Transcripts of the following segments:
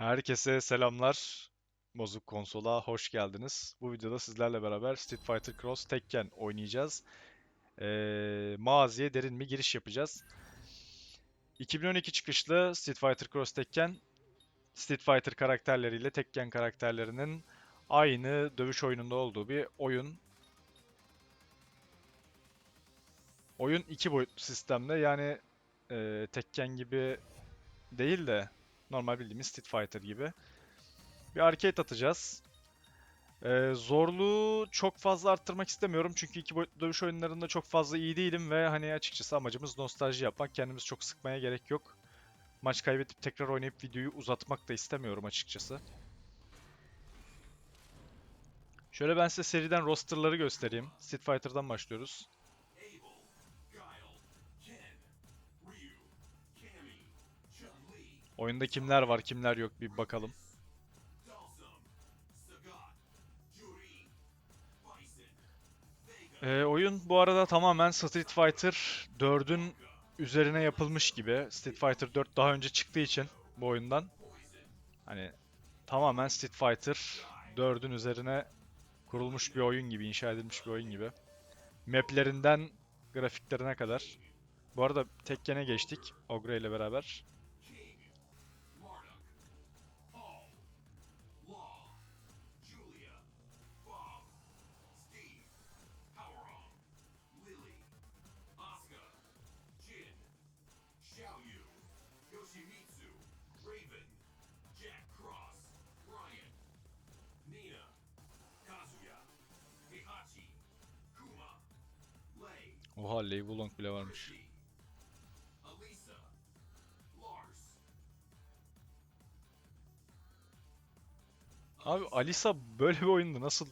Herkese selamlar. Bozuk Konsol'a hoş geldiniz. Bu videoda sizlerle beraber Street Fighter Cross Tekken oynayacağız. Ee, maziye derin bir giriş yapacağız. 2012 çıkışlı Street Fighter Cross Tekken, Street Fighter karakterleriyle Tekken karakterlerinin aynı dövüş oyununda olduğu bir oyun. Oyun iki boyutlu sistemde yani e, Tekken gibi değil de normal bildiğimiz Street Fighter gibi. Bir arcade atacağız. Ee, zorluğu çok fazla arttırmak istemiyorum çünkü iki boyutlu dövüş oyunlarında çok fazla iyi değilim ve hani açıkçası amacımız nostalji yapmak. Kendimizi çok sıkmaya gerek yok. Maç kaybedip tekrar oynayıp videoyu uzatmak da istemiyorum açıkçası. Şöyle ben size seriden rosterları göstereyim. Street Fighter'dan başlıyoruz. Oyunda kimler var, kimler yok bir bakalım. Ee, oyun bu arada tamamen Street Fighter 4'ün üzerine yapılmış gibi. Street Fighter 4 daha önce çıktığı için bu oyundan. Hani tamamen Street Fighter 4'ün üzerine kurulmuş bir oyun gibi, inşa edilmiş bir oyun gibi. Maplerinden grafiklerine kadar. Bu arada Tekken'e geçtik Ogre ile beraber. Oha Lei Wulong bile varmış. Abi Alisa böyle bir oyunda nasıl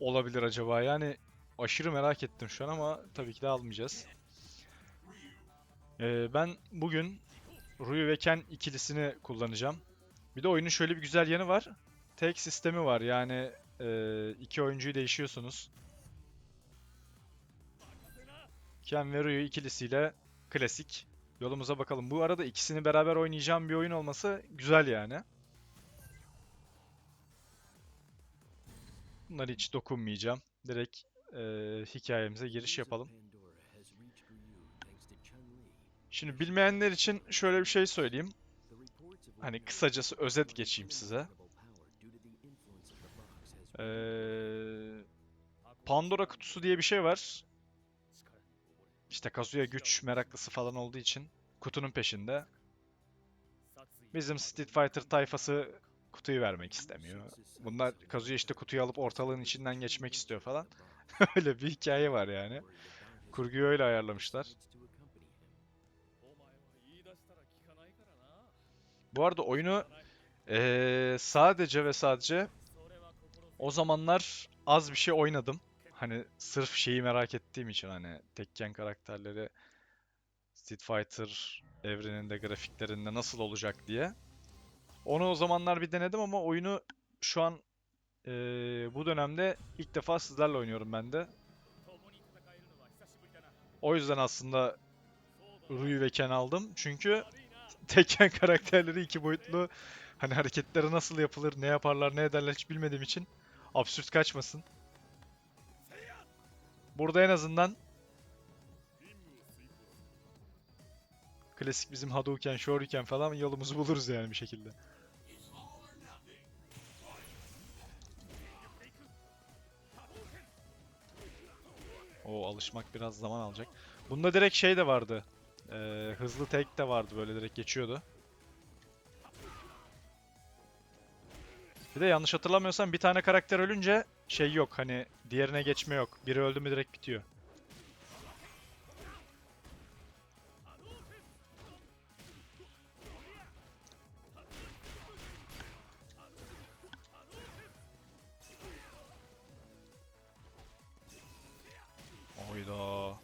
olabilir acaba? Yani aşırı merak ettim şu an ama tabii ki de almayacağız. Ee, ben bugün Ryu ve Ken ikilisini kullanacağım. Bir de oyunun şöyle bir güzel yanı var. Tek sistemi var yani e, iki oyuncuyu değişiyorsunuz. Ken ve Ryu ikilisiyle klasik yolumuza bakalım. Bu arada ikisini beraber oynayacağım bir oyun olması güzel yani. Bunları hiç dokunmayacağım. Direkt e, hikayemize giriş yapalım. Şimdi bilmeyenler için şöyle bir şey söyleyeyim. Hani kısacası özet geçeyim size. Ee, Pandora kutusu diye bir şey var. İşte Kazuya güç meraklısı falan olduğu için kutunun peşinde. Bizim Street Fighter tayfası kutuyu vermek istemiyor. Bunlar Kazuya işte kutuyu alıp ortalığın içinden geçmek istiyor falan. öyle bir hikaye var yani. Kurguyu öyle ayarlamışlar. Bu arada oyunu eee, sadece ve sadece o zamanlar az bir şey oynadım. Hani sırf şeyi merak ettiğim için hani Tekken karakterleri Street Fighter evreninde grafiklerinde nasıl olacak diye. Onu o zamanlar bir denedim ama oyunu şu an eee, bu dönemde ilk defa sizlerle oynuyorum ben de. O yüzden aslında Ryu ve Ken aldım. Çünkü Tekken karakterleri iki boyutlu hani hareketleri nasıl yapılır, ne yaparlar, ne ederler hiç bilmediğim için absürt kaçmasın. Burada en azından klasik bizim Hadouken, Shoryuken falan yolumuzu buluruz yani bir şekilde. O alışmak biraz zaman alacak. Bunda direkt şey de vardı. Ee, hızlı take de vardı böyle direkt geçiyordu. Bir de yanlış hatırlamıyorsam bir tane karakter ölünce şey yok hani diğerine geçme yok. Biri öldü mü direkt bitiyor. Oyda.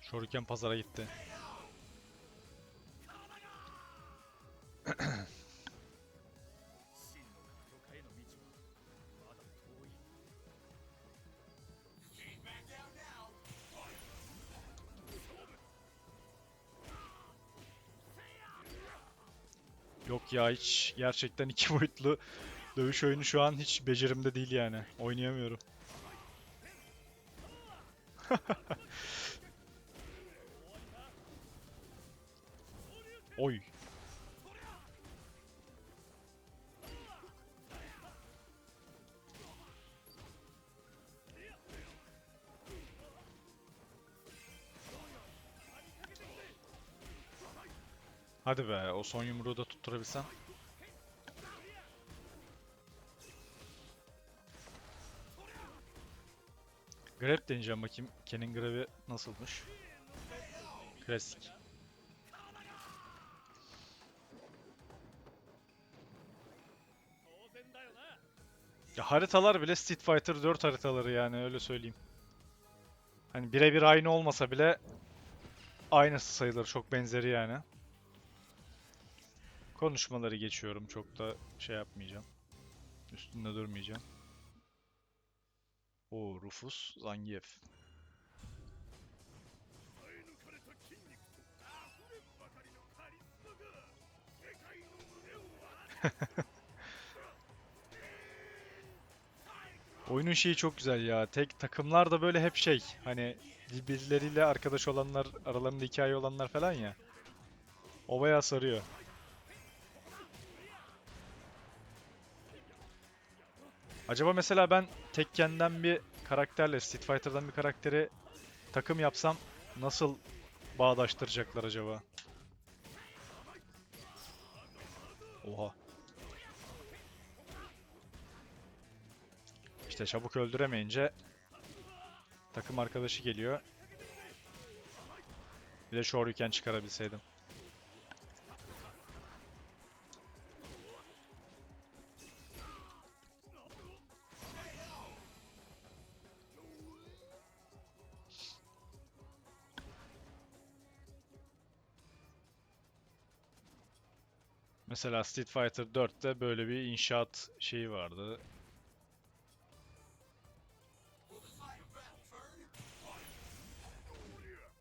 Shoryuken pazara gitti. Ya hiç gerçekten iki boyutlu dövüş oyunu şu an hiç becerimde değil yani. Oynayamıyorum. Hadi be, o son yumruğu da tutturabilsem. Grab deneyeceğim bakayım. Ken'in grab'i nasılmış. Klasik. Ya haritalar bile Street Fighter 4 haritaları yani öyle söyleyeyim. Hani birebir aynı olmasa bile aynısı sayılır. Çok benzeri yani. Konuşmaları geçiyorum. Çok da şey yapmayacağım. Üstünde durmayacağım. O Rufus Zangief. Oyunun şeyi çok güzel ya. Tek takımlar da böyle hep şey. Hani birbirleriyle arkadaş olanlar, aralarında hikaye olanlar falan ya. O bayağı sarıyor. Acaba mesela ben Tekken'den bir karakterle, Street Fighter'dan bir karakteri takım yapsam nasıl bağdaştıracaklar acaba? Oha. İşte çabuk öldüremeyince takım arkadaşı geliyor. Bir de Shoryuken çıkarabilseydim. Mesela Street Fighter 4'te böyle bir inşaat şeyi vardı.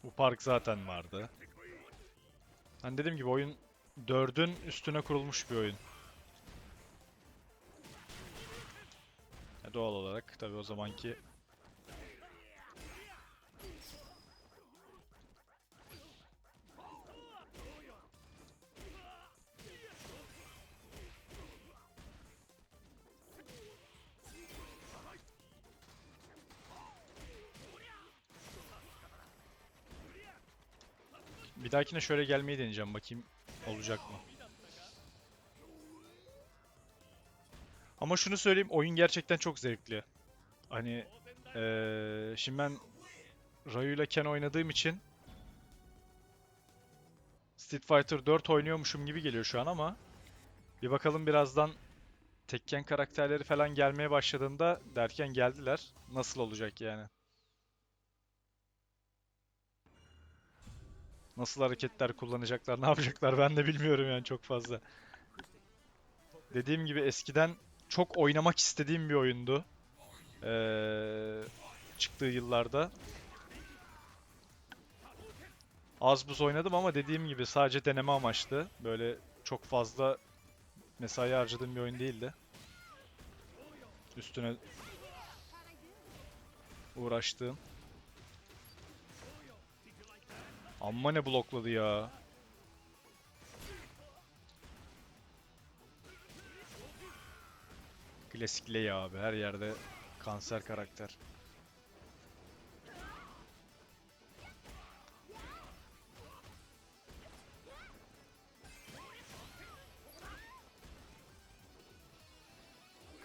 Bu park zaten vardı. Hani dediğim gibi oyun 4'ün üstüne kurulmuş bir oyun. Ya doğal olarak tabii o zamanki dahakine şöyle gelmeyi deneyeceğim bakayım olacak mı? Ama şunu söyleyeyim oyun gerçekten çok zevkli. Hani eee, şimdi ben Ryu ile Ken oynadığım için Street Fighter 4 oynuyormuşum gibi geliyor şu an ama bir bakalım birazdan Tekken karakterleri falan gelmeye başladığında derken geldiler. Nasıl olacak yani? Nasıl hareketler kullanacaklar, ne yapacaklar ben de bilmiyorum yani çok fazla. Dediğim gibi eskiden çok oynamak istediğim bir oyundu. Ee, çıktığı yıllarda. Az buz oynadım ama dediğim gibi sadece deneme amaçlı. Böyle çok fazla mesai harcadığım bir oyun değildi. Üstüne uğraştığım. Amma ne blokladı ya. Klasik Lei abi her yerde kanser karakter.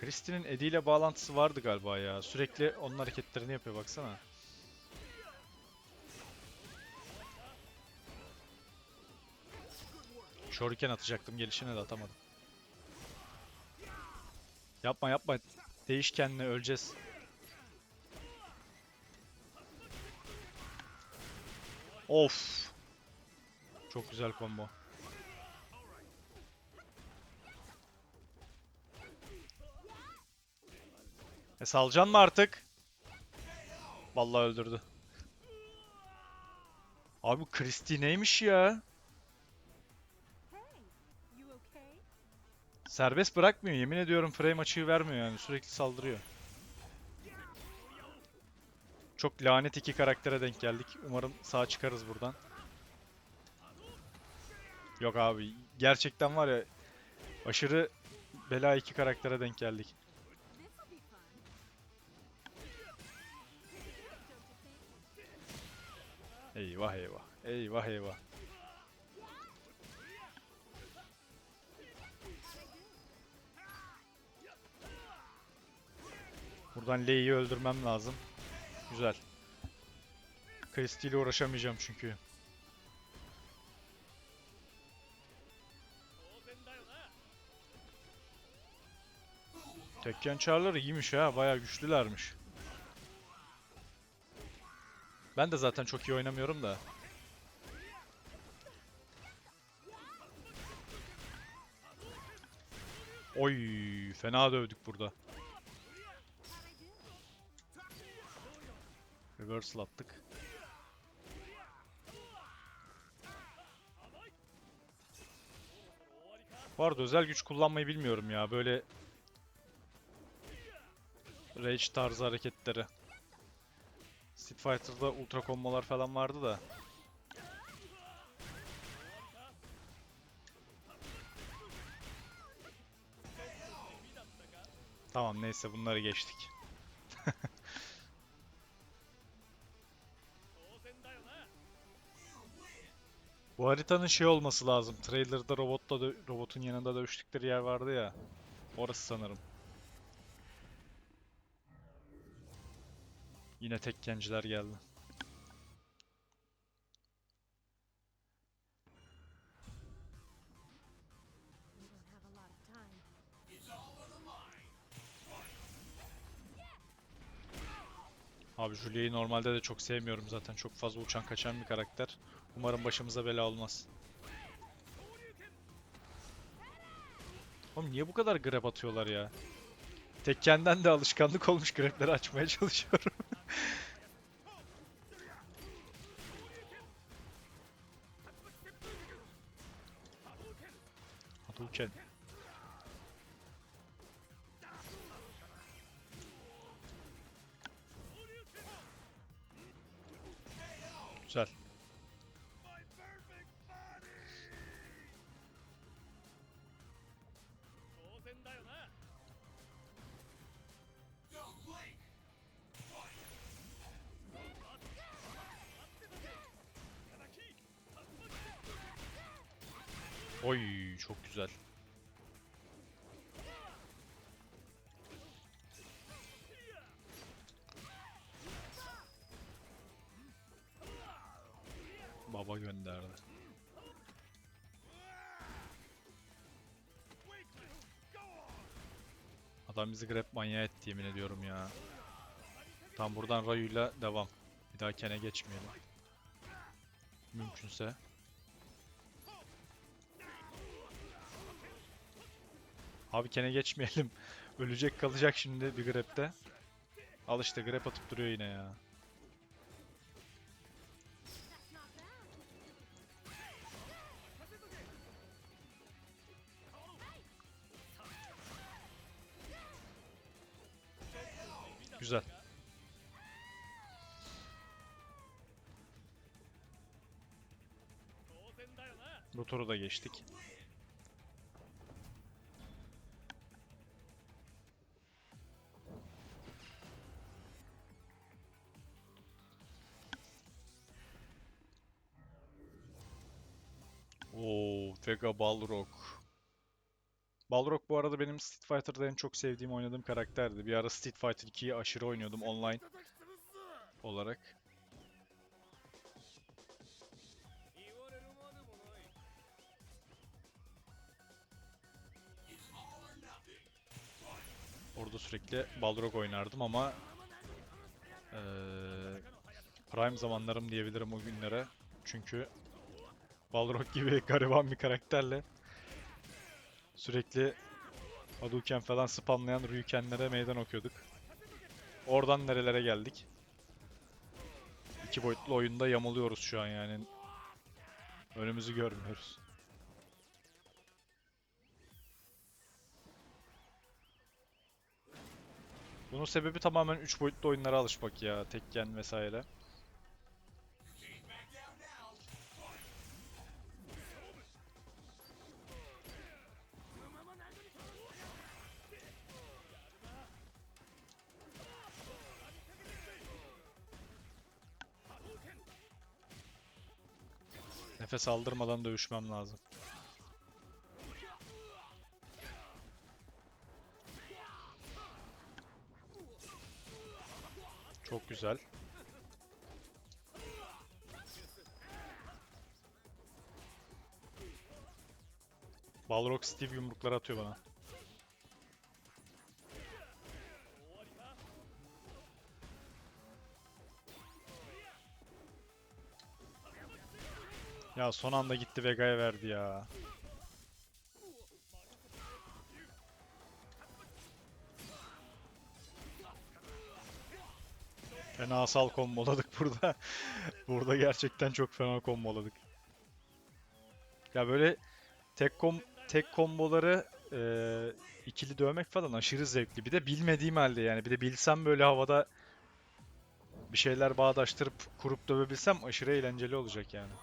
Christie'nin Eddie ile bağlantısı vardı galiba ya. Sürekli onun hareketlerini yapıyor baksana. Shuriken atacaktım gelişine de atamadım. Yapma yapma. Değiş kendine öleceğiz. Of. Çok güzel combo. E salcan mı artık? Vallahi öldürdü. Abi Christie neymiş ya? Serbest bırakmıyor. Yemin ediyorum frame açığı vermiyor yani. Sürekli saldırıyor. Çok lanet iki karaktere denk geldik. Umarım sağ çıkarız buradan. Yok abi. Gerçekten var ya aşırı bela iki karaktere denk geldik. Eyvah eyvah. Eyvah eyvah. Buradan Lei'yi öldürmem lazım. Güzel. Kristi ile uğraşamayacağım çünkü. Tekken çarları iyiymiş ha. Bayağı güçlülermiş. Ben de zaten çok iyi oynamıyorum da. Oy, fena dövdük burada. Reversal attık. Bu arada özel güç kullanmayı bilmiyorum ya. Böyle Rage tarzı hareketleri. Street Fighter'da ultra kombolar falan vardı da. Tamam neyse bunları geçtik. Bu haritanın şey olması lazım. Trailer'da robotla robotun yanında dövüştükleri yer vardı ya. Orası sanırım. Yine tekkenciler geldi. Abi Julia'yı normalde de çok sevmiyorum zaten. Çok fazla uçan kaçan bir karakter. Umarım başımıza bela olmaz. Oğlum niye bu kadar grab atıyorlar ya? Tekken'den de alışkanlık olmuş grableri açmaya çalışıyorum. Hadouken. Güzel. Oy çok güzel. Adam bizi grab manyağı etti yemin ediyorum ya. Tam buradan Rayu'yla devam. Bir daha kene geçmeyelim. Mümkünse. Abi kene geçmeyelim. Ölecek kalacak şimdi bir grab'de. Al işte grab atıp duruyor yine ya. Güzel. Bu da geçtik. Oo, Vega Balrog. Balrog bu arada benim Street Fighter'da en çok sevdiğim oynadığım karakterdi. Bir ara Street Fighter 2'yi aşırı oynuyordum online olarak. Orada sürekli Balrog oynardım ama ee, Prime zamanlarım diyebilirim o günlere. Çünkü Balrog gibi gariban bir karakterle Sürekli Hadouken falan spamlayan Ryuken'lere meydan okuyorduk. Oradan nerelere geldik. İki boyutlu oyunda yamuluyoruz şu an yani. Önümüzü görmüyoruz. Bunun sebebi tamamen 3 boyutlu oyunlara alışmak ya. Tekken vesaire. Nefes aldırmadan dövüşmem lazım. Çok güzel. Balrog Steve yumruklar atıyor bana. Ya son anda gitti Vega'ya verdi ya. Fena asal komboladık burada. burada gerçekten çok fena komboladık. Ya böyle tek kom tek komboları eee, ikili dövmek falan aşırı zevkli. Bir de bilmediğim halde yani bir de bilsem böyle havada bir şeyler bağdaştırıp kurup dövebilsem aşırı eğlenceli olacak yani.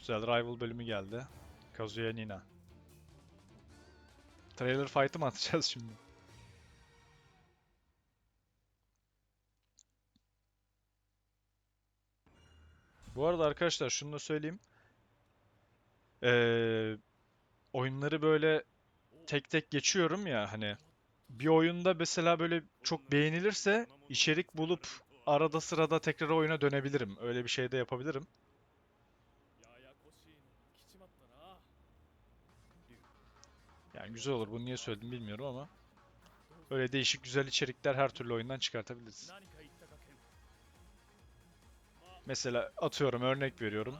Güzel Rival bölümü geldi. Kazuya Nina. Trailer fight'ı mı atacağız şimdi? Bu arada arkadaşlar şunu da söyleyeyim. Ee, oyunları böyle tek tek geçiyorum ya hani bir oyunda mesela böyle çok beğenilirse içerik bulup arada sırada tekrar oyuna dönebilirim. Öyle bir şey de yapabilirim. Yani güzel olur. Bunu niye söyledim bilmiyorum ama. Öyle değişik güzel içerikler her türlü oyundan çıkartabiliriz. Mesela atıyorum örnek veriyorum.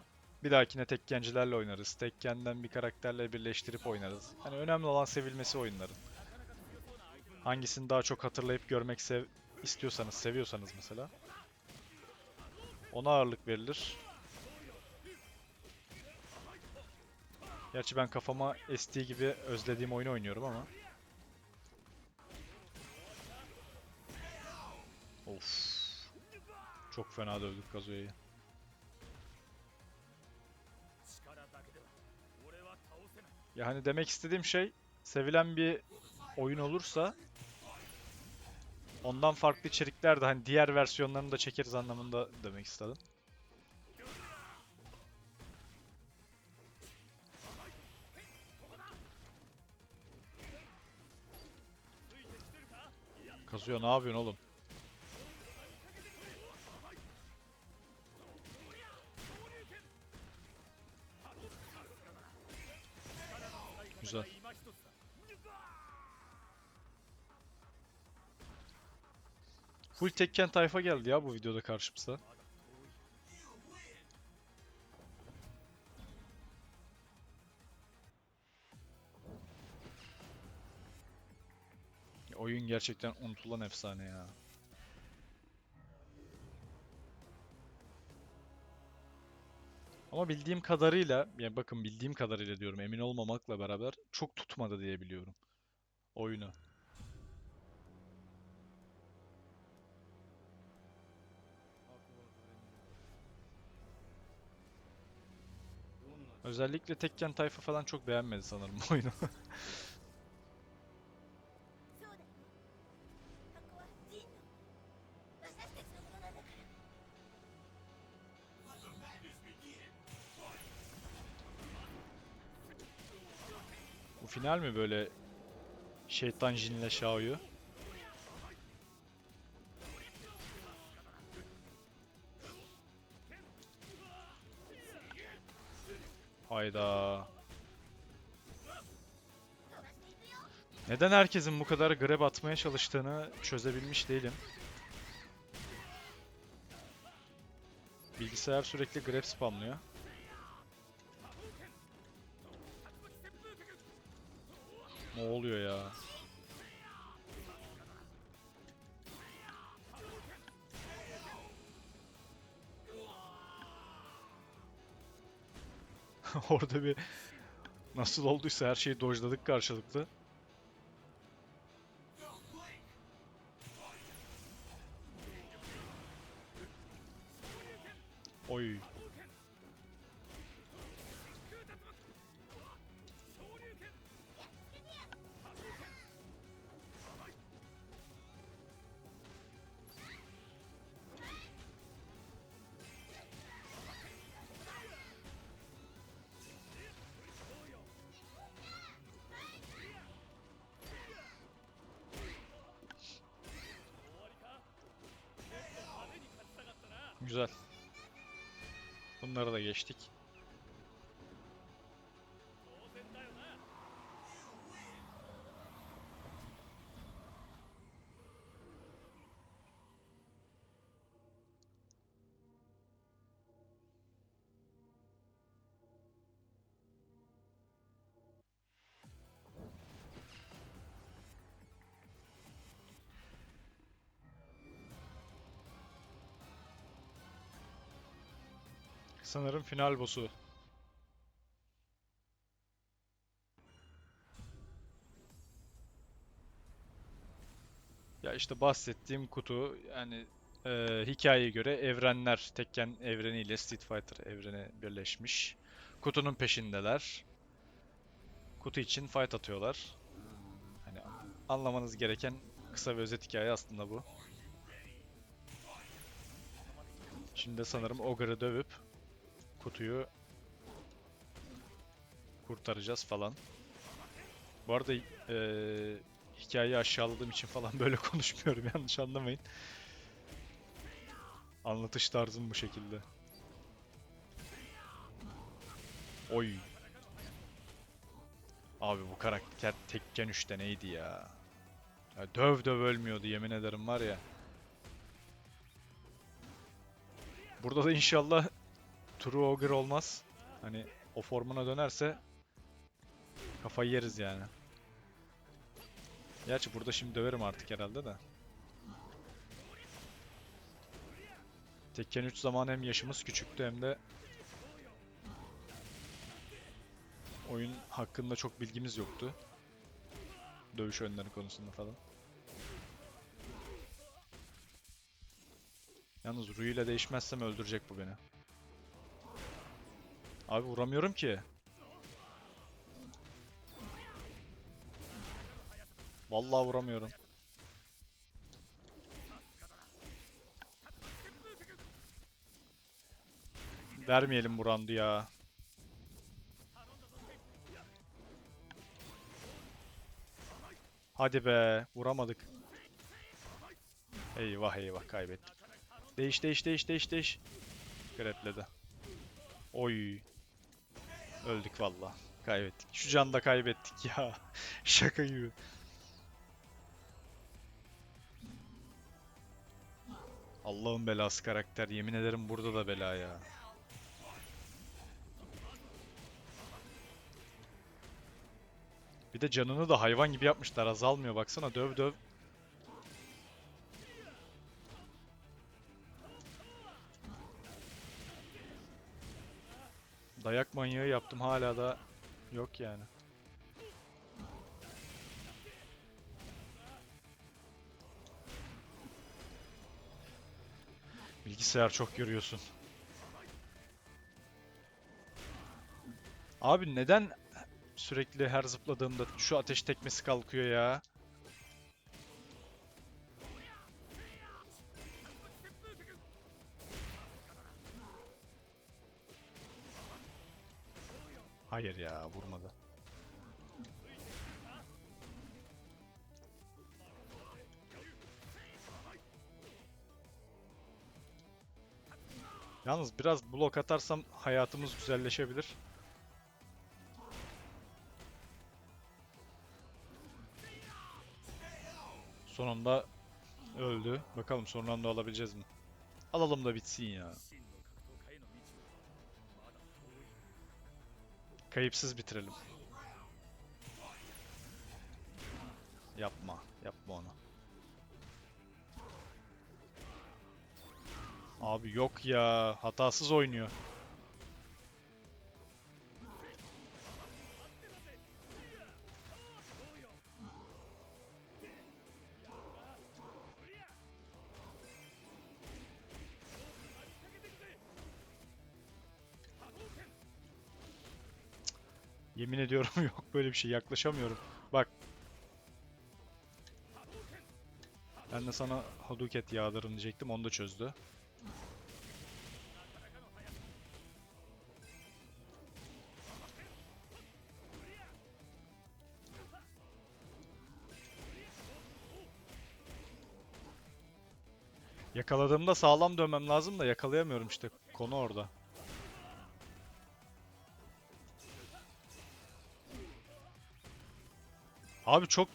Bir dahakine tekkencilerle oynarız. Tekkenden bir karakterle birleştirip oynarız. Hani önemli olan sevilmesi oyunların. Hangisini daha çok hatırlayıp görmek sev istiyorsanız, seviyorsanız mesela. Ona ağırlık verilir. Gerçi ben kafama estiği gibi özlediğim oyunu oynuyorum ama. Of. Çok fena dövdük Kazuya'yı. Yani demek istediğim şey sevilen bir oyun olursa ondan farklı içerikler de hani diğer versiyonlarını da çekeriz anlamında demek istedim. Kasıyor ne yapıyorsun oğlum? Güzel. Full tekken tayfa geldi ya bu videoda karşımıza. Gerçekten unutulan efsane ya. Ama bildiğim kadarıyla, yani bakın bildiğim kadarıyla diyorum emin olmamakla beraber çok tutmadı diye biliyorum oyunu. Özellikle Tekken tayfa falan çok beğenmedi sanırım oyunu. Final mi böyle şeytan jinle Shao'yu? Hayda. Neden herkesin bu kadar grab atmaya çalıştığını çözebilmiş değilim. Bilgisayar sürekli grab spamlıyor. oluyor ya. Orada bir nasıl olduysa her şeyi dojladık karşılıklı. Oy. Bunları da geçtik. Sanırım final boss'u. Ya işte bahsettiğim kutu yani e, hikayeye göre evrenler Tekken evreniyle Street Fighter evreni birleşmiş. Kutunun peşindeler. Kutu için fight atıyorlar. Hani anlamanız gereken kısa ve özet hikaye aslında bu. Şimdi sanırım Ogre'ı dövüp kutuyu kurtaracağız falan. Bu arada eee hikayeyi aşağıladığım için falan böyle konuşmuyorum yanlış anlamayın. Anlatış tarzım bu şekilde. Oy. Abi bu karakter Tekken 3'te neydi ya? ya döv döv ölmüyordu yemin ederim var ya. Burada da inşallah True Ogre olmaz. Hani o formuna dönerse kafayı yeriz yani. Gerçi burada şimdi döverim artık herhalde de. Tekken 3 zamanı hem yaşımız küçüktü hem de oyun hakkında çok bilgimiz yoktu. Dövüş oyunları konusunda falan. Yalnız Rui ile değişmezsem öldürecek bu beni. Abi vuramıyorum ki. Vallahi vuramıyorum. Vermeyelim bu roundu ya. Hadi be, vuramadık. Eyvah eyvah kaybettik. Değiş değiş değiş değiş değiş. Grepledi. Oy. Öldük valla. Kaybettik. Şu canda kaybettik ya. Şaka gibi. Allah'ın belası karakter. Yemin ederim burada da bela ya. Bir de canını da hayvan gibi yapmışlar. Azalmıyor baksana. Döv döv. Dayak manyağı yaptım hala da yok yani. Bilgisayar çok görüyorsun. Abi neden sürekli her zıpladığımda şu ateş tekmesi kalkıyor ya? Hayır ya vurmadı. Yalnız biraz blok atarsam hayatımız güzelleşebilir. Sonunda öldü. Bakalım son round'u alabileceğiz mi? Alalım da bitsin ya. Kayıpsız bitirelim. Yapma. Yapma onu. Abi yok ya. Hatasız oynuyor. Yemin ediyorum yok böyle bir şey yaklaşamıyorum. Bak. Ben de sana Hadouken yağdırın diyecektim onu da çözdü. Yakaladığımda sağlam dönmem lazım da yakalayamıyorum işte. Konu orada. Abi çok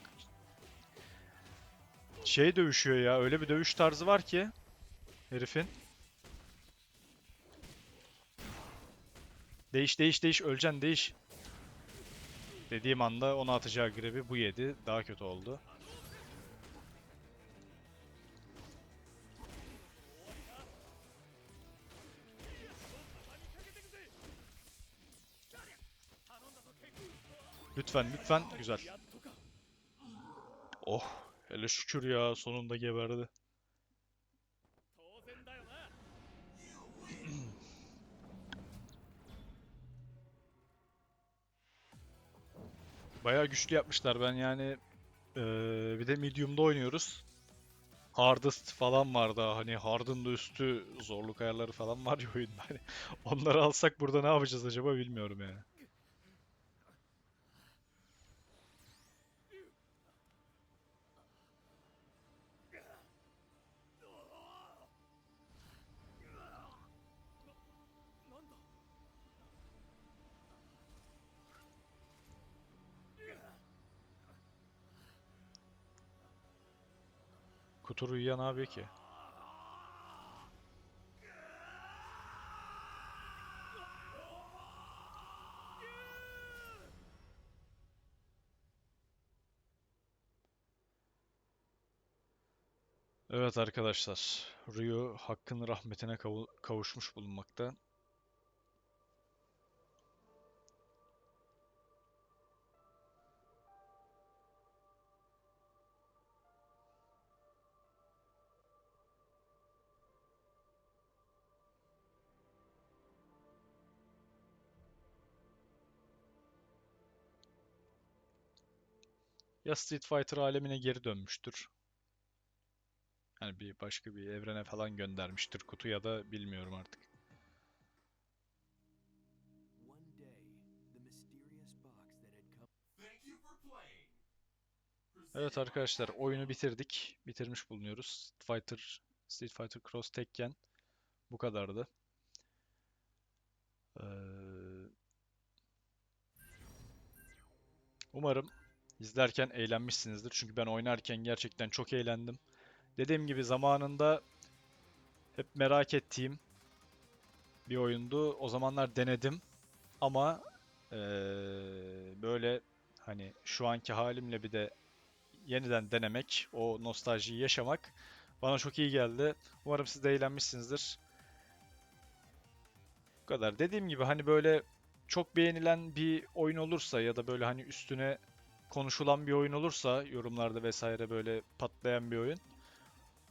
şey dövüşüyor ya. Öyle bir dövüş tarzı var ki herifin. Değiş değiş değiş öleceksin değiş. Dediğim anda onu atacağı grebi bu yedi. Daha kötü oldu. Lütfen lütfen güzel. Oh hele şükür ya sonunda geberdi. Bayağı güçlü yapmışlar. Ben yani ee, bir de medium'da oynuyoruz. Hardest falan var daha hani hard'ın da üstü zorluk ayarları falan var ya oyunda. Hani onları alsak burada ne yapacağız acaba bilmiyorum yani. Kutur uyuyan abi ki. Evet arkadaşlar, Ryu hakkın rahmetine kavu- kavuşmuş bulunmakta. Ya Street Fighter alemine geri dönmüştür. Yani bir başka bir evrene falan göndermiştir kutu ya da bilmiyorum artık. Evet arkadaşlar oyunu bitirdik. Bitirmiş bulunuyoruz. Street Fighter, Street Fighter Cross Tekken bu kadardı. Ee, umarım izlerken eğlenmişsinizdir. Çünkü ben oynarken gerçekten çok eğlendim. Dediğim gibi zamanında hep merak ettiğim bir oyundu. O zamanlar denedim ama eee, böyle hani şu anki halimle bir de yeniden denemek, o nostaljiyi yaşamak bana çok iyi geldi. Umarım siz de eğlenmişsinizdir. Bu kadar. Dediğim gibi hani böyle çok beğenilen bir oyun olursa ya da böyle hani üstüne konuşulan bir oyun olursa yorumlarda vesaire böyle patlayan bir oyun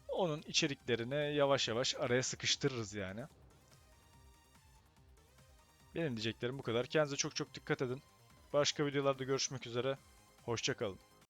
onun içeriklerini yavaş yavaş araya sıkıştırırız yani. Benim diyeceklerim bu kadar. Kendinize çok çok dikkat edin. Başka videolarda görüşmek üzere. Hoşça kalın.